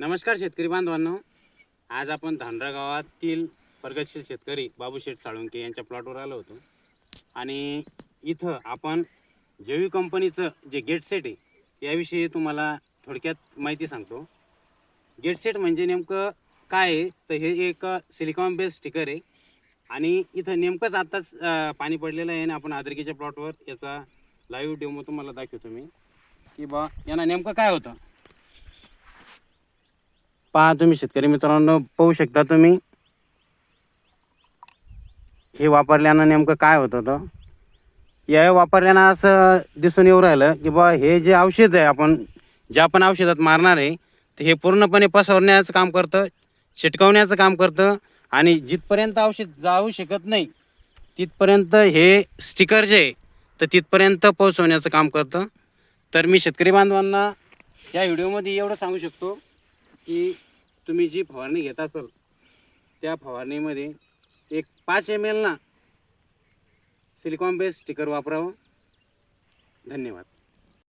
नमस्कार शेतकरी बांधवांनो. आज आपण धानरा गावातील प्रगतशील शेतकरी बाबूशेठ साळुंके यांच्या प्लॉटवर आलो होतो. आणि इथं आपण जेवी कंपनीचं जे गेट सेट आहे याविषयी तुम्हाला थोडक्यात माहिती सांगतो. गेट सेट म्हणजे नेमकं काय आहे? तर हे एक सिलिकॉन बेस स्टिकर आहे. आणि इथं नेमकंच आत्ताच पाणी पडलेलं आहे आणि आपण आदरकीच्या प्लॉटवर याचा लाईव्ह डेमो तुम्हाला दाखवतो मी. की बा यांना नेमकं काय होतं? पहा तुम्ही शेतकरी मित्रांनो पाहू शकता तुम्ही. हे वापरल्यानं नेमकं काय होतं तर या वापरल्यानं असं दिसून येऊ राहिलं की बा हे जे औषध आहे आपण ज्या पण औषधात मारणार आहे तर हे पूर्णपणे पसरण्याचं काम करतं चिटकवण्याचं काम करतं आणि जिथपर्यंत औषध जाऊ शकत नाही तिथपर्यंत हे स्टिकर जे आहे तर तिथपर्यंत पोहोचवण्याचं काम करतं. तर मी शेतकरी बांधवांना या व्हिडिओमध्ये एवढं सांगू शकतो की तुम्ही जी फवारणी घेत असाल त्या फवारणीमध्ये एक पाच एम एल ना सिलिकॉन बेस स्टिकर वापरावं. धन्यवाद.